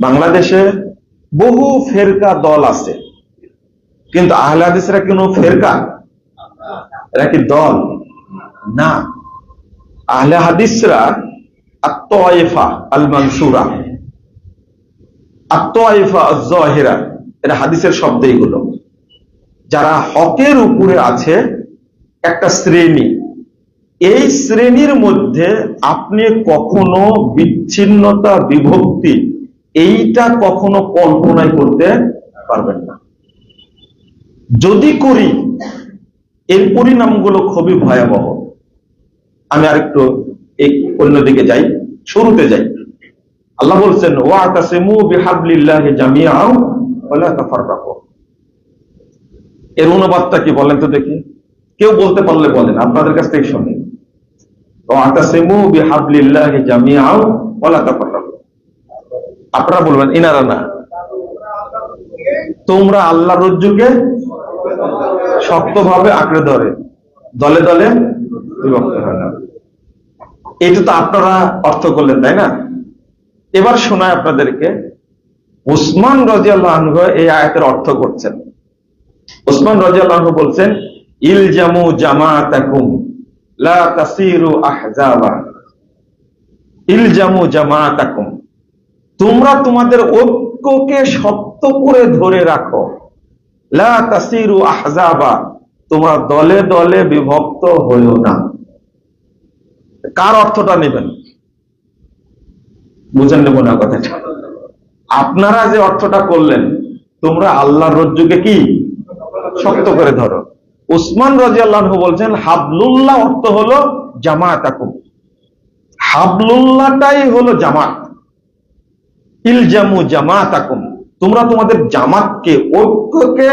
বাংলাদেশে বহু ফেরকা দল আছে। কিন্তু আহলে কোনো ফেরকা? এরা কি দল? না। আহলে হাদিসরা আত্ময়েফা আল মানসুরা আত্ময়েফা জহেরা এটা হাদিসের শব্দ এগুলো। যারা হকের উপরে আছে, একটা শ্রেণি। এই শ্রেণির মধ্যে আপনি কখনো বিচ্ছিন্নতা, বিভক্তি এইটা কখনো কল্পনাই করতে পারবেন না। যদি করি, এর পরিণামগুলো খুবই ভয়াবহ। আমি আরেকটু এই অন্যদিকে যাই, শুরুতে যাই। আল্লাহ বলছেন, ওয়াতাসিমু বিহাবলিল্লাহি জামিআন ওয়ালা তাফাররাকু। এর অনুবাদটা কি বলেন তো দেখি। কেউ বলতে পারলে বলেন, আপনাদের কাছ থেকে শুনি। ওয়াতাসিমু বিহাবলিল্লাহি জামিআন ওয়ালা তাফাররাকু। আপনারা বলবেন ইনারা না তোমরা আল্লাহ রজ্জুকে শক্তভাবে আঁকড়ে ধরে, দলে দলে বিভক্ত হয় না। এটা তো আপনারা অর্থ করলেন, তাই না? এবার শোনায় আপনাদেরকে, উসমান রাজিয়াল্লাহ এই আয়াতের অর্থ করছেন। উসমান রাজিয়াল্লাহ বলছেন, ইলজামু জামাতাকুম, লা তাসিরু আহজাবা ইলজামু জামাতাকুম। তোমরা তোমাদের ঐক্যকে শক্ত করে ধরে রাখো। লা আহজাবা, তোমরা দলে দলে বিভক্ত হইও না। কার অর্থটা নেবেন? বুঝেন নেব না কথাটা। আপনারা যে অর্থটা করলেন, তোমরা আল্লাহর রজ্জুকে কি? শক্ত করে ধরো। উসমান রাজি আল্লাহ বলছেন, হাবলুল্লাহ অর্থ হলো জামাত হাবলুল্লাহটাই হলো জামাত ইলজামু জামাত তোমরা তোমাদের জামাতকে, ঐক্যকে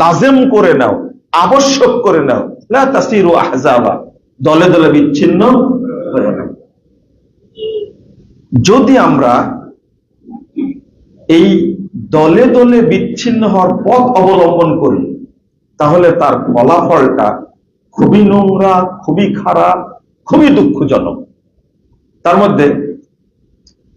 লাজেম করে নাও, আবশ্যক করে নাও। তাসিরু আহজাবা। দলে দলে বিচ্ছিন্ন যদি আমরা এই দলে দলে বিচ্ছিন্ন হওয়ার পথ অবলম্বন করি, তাহলে তার ফলাফলটা খুবই নোংরা, খুবই খারাপ, খুবই দুঃখজনক। তার মধ্যে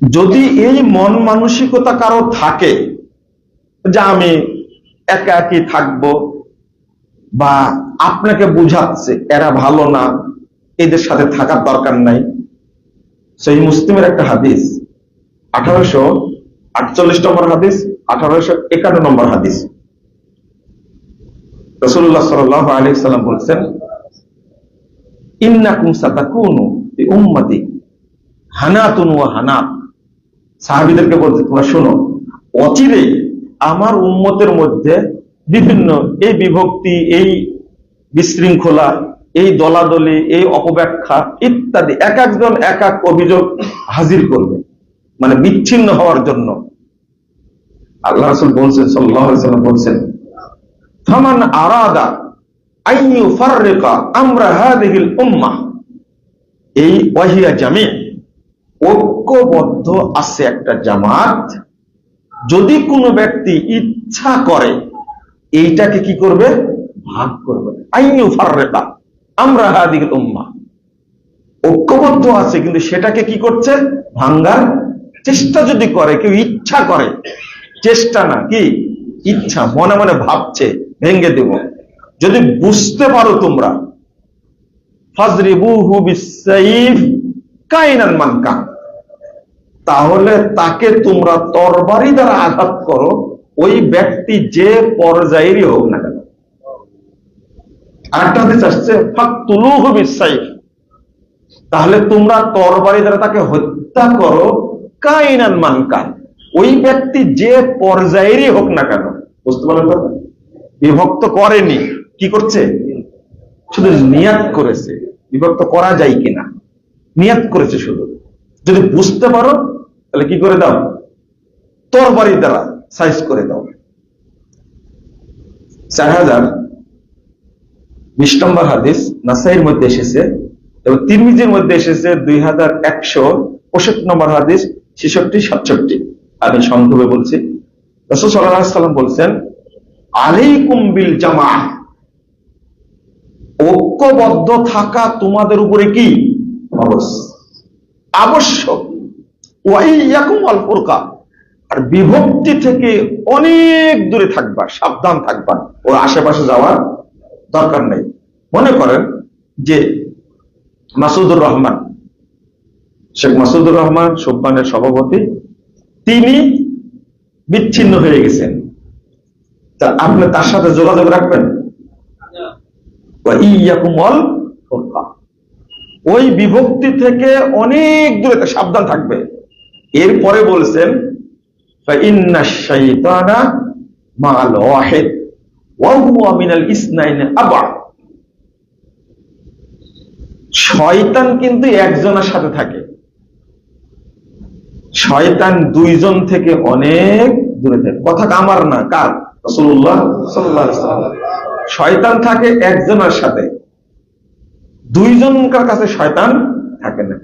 যদি এই মন মানসিকতা কারও থাকে, যে আমি একা একই থাকব বা আপনাকে বুঝাচ্ছে এরা ভালো না, এদের সাথে থাকার দরকার নাই। সেই মুসলিমের একটা হাদিস, আঠারোশো আটচল্লিশ নম্বর হাদিস, আঠারোশো একান্ন নম্বর হাদিস। রসুল্লাহ সাল আলী সাল্লাম বলছেন, ইন্নাকুম সাতাকুনু উম্মতি হানাত। সাহাবীদেরকে বলতে তোমরা শোনো অচিরে আমার উম্মতের মধ্যে বিভিন্ন এই বিভক্তি, এই বিশৃঙ্খলা, এই দলাদলি, এই অপব্যাখ্যা ইত্যাদি এক একজন এক এক অভিযোগ হাজির করবে মানে বিচ্ছিন্ন হওয়ার জন্য। আল্লাহ রাসূল বলছেন সাল্লাম বলছেন, ফামান আরাদা আইয়ু ফাররিকা আমরা হাদিহিল উম্মাহ। এই ওয়াহিয়া জামি ঐক্যবদ্ধ আছে একটা জামাত। যদি কোনো ব্যক্তি ইচ্ছা করে, এইটাকে কি করবে? ভাগ করবে। আইনু ফাররেকা, আমরা হাদিহিল উম্মাহ। ঐক্যবদ্ধ আছে, কিন্তু সেটাকে কি করছে? ভাঙ্গার চেষ্টা যদি করে, কেউ ইচ্ছা করে, চেষ্টা না, কি? ইচ্ছা, মনে মনে ভাবছে ভেঙ্গে দেব। যদি বুঝতে পারো তোমরা, ফাজরিবুহু বিসাইফ কাইনান মানকা তাহলে তাকে তোমরা তরবারি দ্বারা আঘাত করো, ওই ব্যক্তি যে পর্যায়েরই হোক না কেন। আরেকটা হাদিস আসছে তাহলে তোমরা তরবারি দ্বারা তাকে হত্যা করো, কাইনান মানকান ওই ব্যক্তি যে পর্যায়েরই হোক না কেন। বুঝতে পারলেন বিভক্ত করেনি। কি করছে? শুধু নিয়াত করেছে। বিভক্ত করা যায় কিনা? নিয়াত করেছে শুধু। যদি বুঝতে পারো, তাহলে কি করে দাও? তরবারি দ্বারা সাইজ করে দাও। চার হাজার বিশ নম্বর হাদিস নাসাইয়ের মধ্যে এসেছে এবং তিরমিজের মধ্যে এসেছে দুই হাজার একশো পঁয়ষট্টি নম্বর হাদিস ছেষট্টি, সাতষট্টি। আমি সংক্ষেপে বলছি। রসুল সাল্লাম বলছেন, আলাইকুম বিল জামা ঐক্যবদ্ধ থাকা তোমাদের উপরে কি? আবশ্যক। ওয়াইয়াকুম আল ফুরকা। আর বিভক্তি থেকে অনেক দূরে থাকবা সাবধান থাকবা। ওর আশেপাশে যাওয়ার দরকার নেই। মনে করেন যে মাসুদুর রহমান শেখ মাসুদুর রহমান সুব্বানের সভাপতি তিনি বিচ্ছিন্ন হয়ে গেছেন। তা আপনি তার সাথে যোগাযোগ রাখবেন? ইয়াকুমল ফুরকা। ওই বিভক্তি থেকে অনেক দূরে সাবধান থাকবে। এরপরে বলছেন শয়তান কিন্তু একজনের সাথে থাকে। শয়তান দুইজন থেকে অনেক দূরে থাকে। কথা আমার না, কার? শয়তান থাকে একজনের সাথে। দুইজনকার কাছে শয়তান থাকে না।